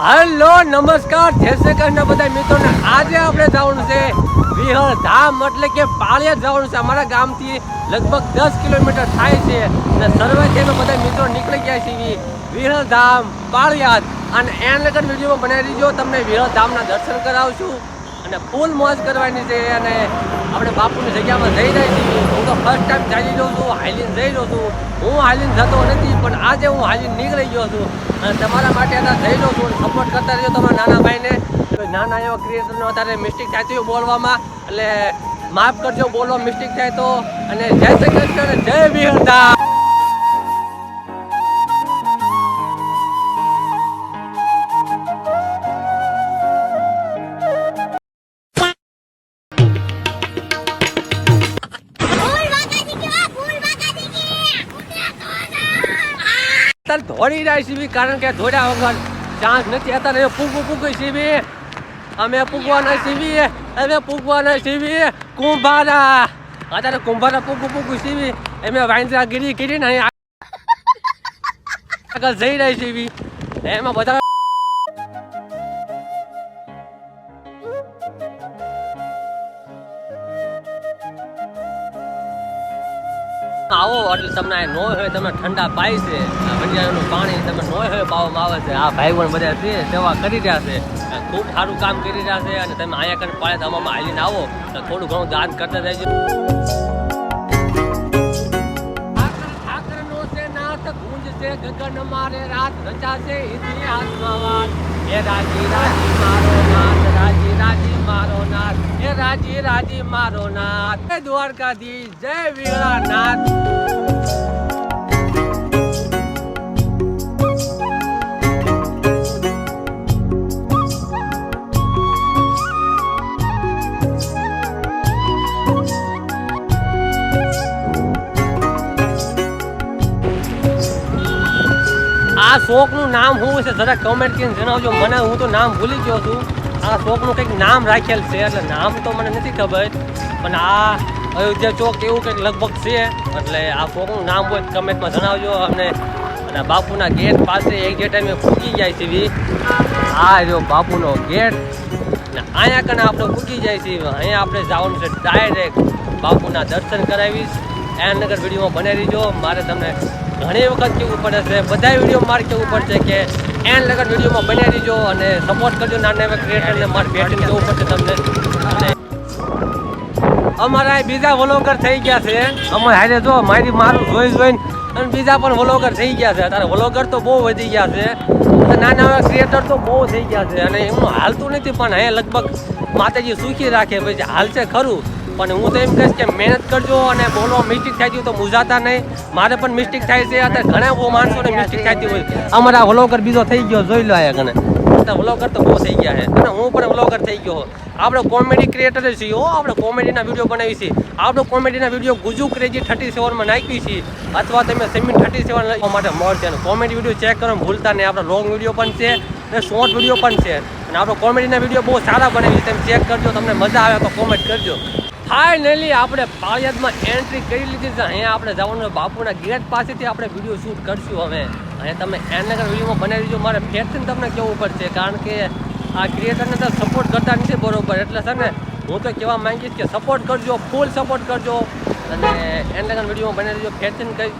Hello, નમસ્કાર. જય શ્રી કૃષ્ણ બધા મિત્રોને. આજે આપણે જવાનું છે વિહળ ધામ, એટલે કે પાળિયાદ જવાનું છે. અમારા ગામથી લગભગ દસ કિલોમીટર થાય છે અને સર્વે બધા મિત્રો નીકળી ગયા છે વિહળ ધામ પાળિયાદ અને એન લગન વિડીયોમાં બનાવી દીજો તમને વિહળ ધામના દર્શન કરાવશું અને ફૂલ મોજ કરવાની છે અને આપણે બાપુની જગ્યામાં જઈ રહી છીએ. હું તો ફર્સ્ટ ટાઈમ ચાલી રહ્યો છું, હાલીને જઈ રહ્યો છું. હું હાલીને જતો નથી, પણ આજે હું હાલીને નીકળી ગયો છું. અને તમારા માટે અત્યારે જઈ રહ્યો છું સપોર્ટ કરતા રહ્યો તમારા નાના ભાઈને. નાના એવા ક્રિએટરનો અત્યારે મિસ્ટેક થાય છે બોલવામાં, એટલે માફ કરજો બોલવા મિસ્ટેક થાય તો. અને જય શ્રી કૃષ્ણ જય વીરતા અત્યારે દોડી જાય છે કારણ કે દોડ્યા વગર ચાન્સ નથી. અત્યારે પૂગું પૂગું છે બી અમે પૂગવાના છીએ અમે પૂગવાના છીએ કુંભારા. અત્યારે કુંભારા પૂગું પૂગું છીએ અમે વાંદરા ગીરી ગીરીને આગળ જઈ રહી છે એમાં બધા એટલે તમને નો હોય, તમને ઠંડા પાય છે. આ પાણી તમે નો હોય પાવામાં આવે છે. આ ભાઈ પણ બધા છે, સેવા કરી રહ્યા છે. ખૂબ સારું કામ કરી રહ્યા છે અને તમે અહીંયા કરીને પાણી ધામામાં હાલીને આવો. તો થોડું ઘણું દાન કરતા જાય છે છે ગગન મારે, રાત રચાશે ઇતિહાસમાં વાત. હે રાજી રાજી મારો નાથ, રાજી રાજી મારો નાથ. રાજી રાજી મારો નાથ. જય દ્વારકાધીશ, જય વીરાનાથ આ શોખનું નામ શું છે? જરા કમેન્ટ કરીને જણાવજો. મને હું તો નામ ભૂલી ગયો છું. આ ચોકનું કંઈક નામ રાખેલ છે, એટલે નામ તો મને નથી ખબર, પણ આ અયોધ્યા ચોક એવું કંઈક લગભગ છે, એટલે આ ચોકનું નામ હોય કમેન્ટમાં જણાવજો અમને. અને બાપુના ગેટ પાસે એક જે ટાઈમે ફૂકી જાય છે આ જો બાપુનો ગેટ. ને અહીંયા કને આપણે ફૂકી જાય છે અહીંયા આપણે જવાનું છે ડાયરેક્ટ બાપુના દર્શન કરાવીશ. એનગર વિડીયોમાં બનાવી રહીજો. મારે તમને ઘણી વખત કેવું પડે છે બધા વીડિયો મારે કેવું પડશે કે એન લગન વિડીયોમાં બનાવી દીજો અને સપોર્ટ કરજો નાના એવા ક્રિએટરને મારે બેટિંગ જવું પડશે તમને. અમારા બીજા વલોગર થઈ ગયા છે. અમે હારે જો મારી મારું જોઈ જોઈને અને બીજા પણ વલોગર થઈ ગયા છે. અત્યારે વલોગર તો બહુ વધી ગયા છે. અને નાના એવા ક્રિએટર તો બહુ થઈ ગયા છે. અને એમનું હાલતું નથી પણ હે, લગભગ માતાજી સુખી રાખે. પછી હાલશે ખરું. પણ હું તો એમ કહીશ કે મહેનત કરજો અને બોલવા મિસ્ટેક થાય છે તો મૂંઝાતા નહીં. મારે પણ મિસ્ટેક થાય છે. અત્યારે ઘણા બહુ માણસોને મિસ્ટેક થતી હોય અમારા વલોગર બીજો થઈ ગયો, જોઈ લો આયા ઘણે અત્યારે વ્લોગર તો બહુ થઈ ગયા છે. અને હું પણ વ્લોગર થઈ ગયો આપણે કોમેડી ક્રિએટર છીએ હો. આપણે કોમેડીના વીડિયો બનાવી છીએ. આપણે કોમેડીના વીડિયો ગુજુ ક્રેજી થર્ટી સેવનમાં નાખી છીએ અથવા તમે સેમી થર્ટી સેવન લખવા માટે મળશે. અને કોમેડી વીડિયો ચેક કરો ભૂલતા નહીં. આપણે લોંગ વીડિયો પણ છે અને શોર્ટ વીડિયો પણ છે. અને આપણે કોમેડીના વીડિયો બહુ સારા બનાવી તમે ચેક કરજો. તમને મજા આવે તો કોમેન્ટ કરજો. ફાઇનલી આપણે પાળિયાદમાં એન્ટ્રી કરી લીધી છે. અહીંયા આપણે જવાનું બાપુના ગેટ પાસેથી આપણે વીડિયો શૂટ કરશું હવે. અહીંયા તમે એનગર વિડીયોમાં બનાવી દીજો. મારે ફેરથી તમને કેવું પડશે, કારણ કે આ ક્રિએટરને તો સપોર્ટ કરતા નથી બરોબર. એટલે છે ને, હું તો કહેવા માંગીશ કે સપોર્ટ કરજો ફૂલ સપોર્ટ કરજો. અને એન લગન વિડીયોમાં બનાવી દીજો. ફેરથી કઈ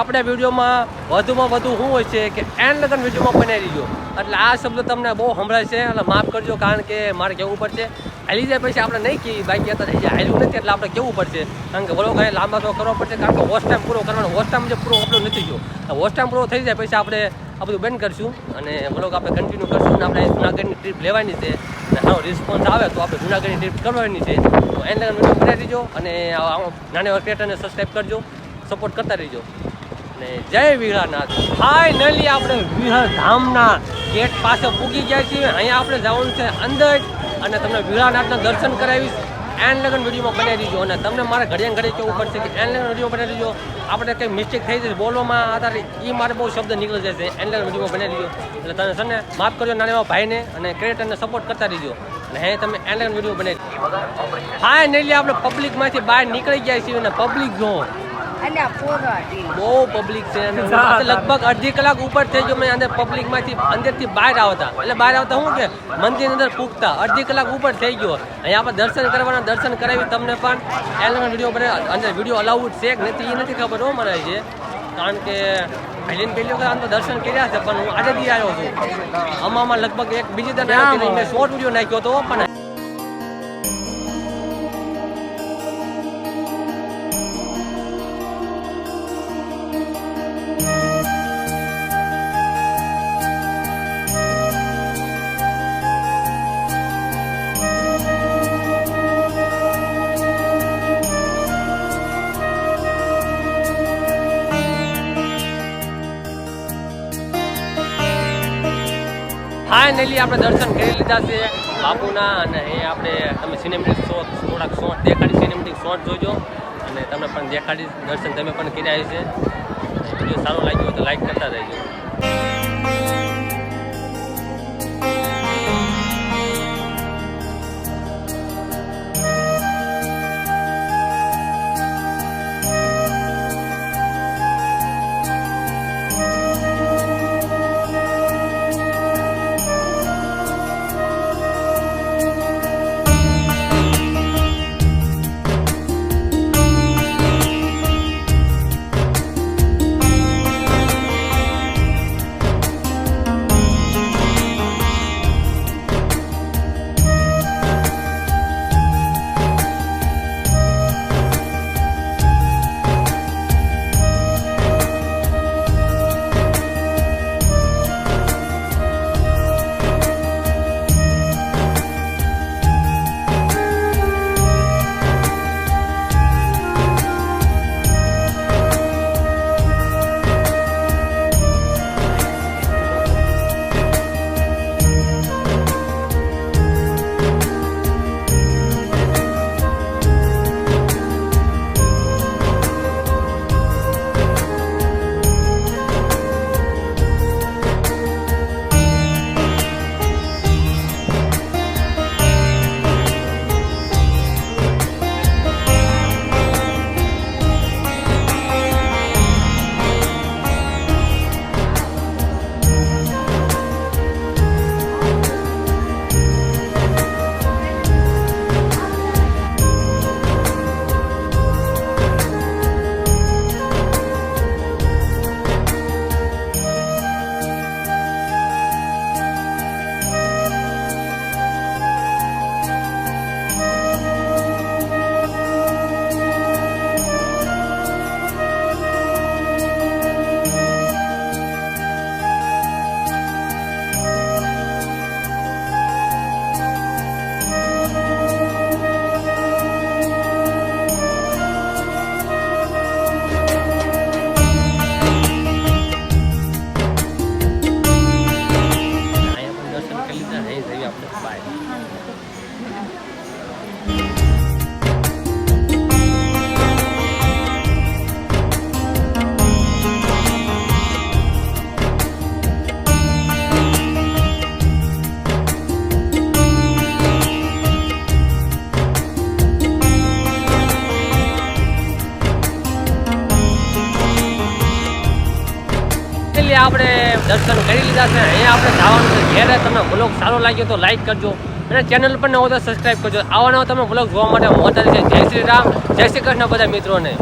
આપણે વિડીયોમાં વધુમાં વધુ શું હોય છે કે એન લગન વિડીયોમાં બનાવી દીજો. એટલે આ શબ્દ તમને બહુ સંભળાય છે. એટલે માફ કરજો કારણ કે મારે કહેવું પડશે. હાલી જાય પછી આપણે નહીં કહીએ. બાકી અત્યારે જે હાલ્યું નથી એટલે આપણે કેવું પડશે. કારણ કે વળો કાંઈ લાંબા તો કરવો પડશે. કારણ કે હોસ્ટ ટાઈમ પૂરો કરવાનો. હોસ્ટ ટાઈમ જે પૂરો આપણો નથી જો હોસ્ટ ટાઈમ પૂરો થઈ જાય પછી આપણે આ બધું બંધ કરશું. અને વળો આપણે કન્ટિન્યુ કરશું અને આપણે જુનાગઢની ટ્રીપ લેવાની છે. અને સારો રિસ્પોન્સ આવે તો આપણે જુનાગઢની ટ્રીપ કરવાની છે. તો એને વીડિયો બનાવી દીજો અને નાના એવા ક્રિએટરને સબસ્ક્રાઈબ કરજો. સપોર્ટ કરતા રહીજો. અને જય વિહારનાથ ફાઇનલી આપણે વિહાર ધામના ગેટ પાસે પૂગી ગયા છીએ. અહીંયા આપણે જવાનું છે અંદર અને તમને વીરાનાથના દર્શન કરાવીશ. એન્ડ લગન વિડીયોમાં બનાવી દીજો અને તમને મારે ઘડિયા ઘડી કેવું પડશે કે એન્ડ લગન વીડિયો બનાવી દીજો. આપણે કંઈ મિસ્ટેક થઈ જશે બોલવામાં, આધારે એ મારે બહુ શબ્દ નીકળી જશે. એન્ડ લગન વિડીયોમાં બનાવી દીજો. એટલે તમે છે ને માફ કરજો નાના ભાઈને અને ક્રિએટરને સપોર્ટ કરતા રહીજો. અને હે તમે એન્ડ લગન વીડિયો બનાવી ફાઇનલી આપણે પબ્લિકમાંથી બહાર નીકળી ગયા છીએ અને પબ્લિક જો બહુ પબ્લિક છે અને લગભગ અડધી કલાક ઉપર થઈ ગયો મેં અંદર પબ્લિકમાંથી અંદરથી બહાર આવતા. એટલે બહાર આવતા શું કે મંદિરની અંદર પૂગતા અડધી કલાક ઉપર થઈ ગયો. અહીંયા આપણે દર્શન કરવાના દર્શન કરાવી તમને પણ. એના વીડિયો બને અંદર વીડિયો અલાઉડ છે કે નથી એ નથી ખબર હો મને છે કારણ કે પહેલી પહેલી વખત આમ તો દર્શન કર્યા છે પણ હું આજે બી આવ્યો છું. અમામાં લગભગ એક બીજી દર મેં શોર્ટ વીડિયો નાખ્યો હતો પણ ફાઇનલી આપણે દર્શન કરી લીધા છે બાપુના અને એ આપણે તમે સિનેમેટિક શોટ થોડાક શોટ દેખાડી સિનેમેટિક શોટ જોજો. અને તમે પણ દેખાડી, દર્શન તમે પણ કર્યા છે વીડિયો સારો લાગ્યો તો લાઈક કરતા રહેજો. દર્શન કરી લીધા છે. અહીંયા આપણે જવાનું છે. ઘેરે તમને બ્લોગ સારો લાગ્યો તો લાઈક કરજો. અને ચેનલ પર નવો તો સબસ્ક્રાઈબ કરજો. આવા તમે બ્લોગ જોવા માટે મોટા જય શ્રી રામ. જય શ્રી કૃષ્ણ બધા મિત્રોને.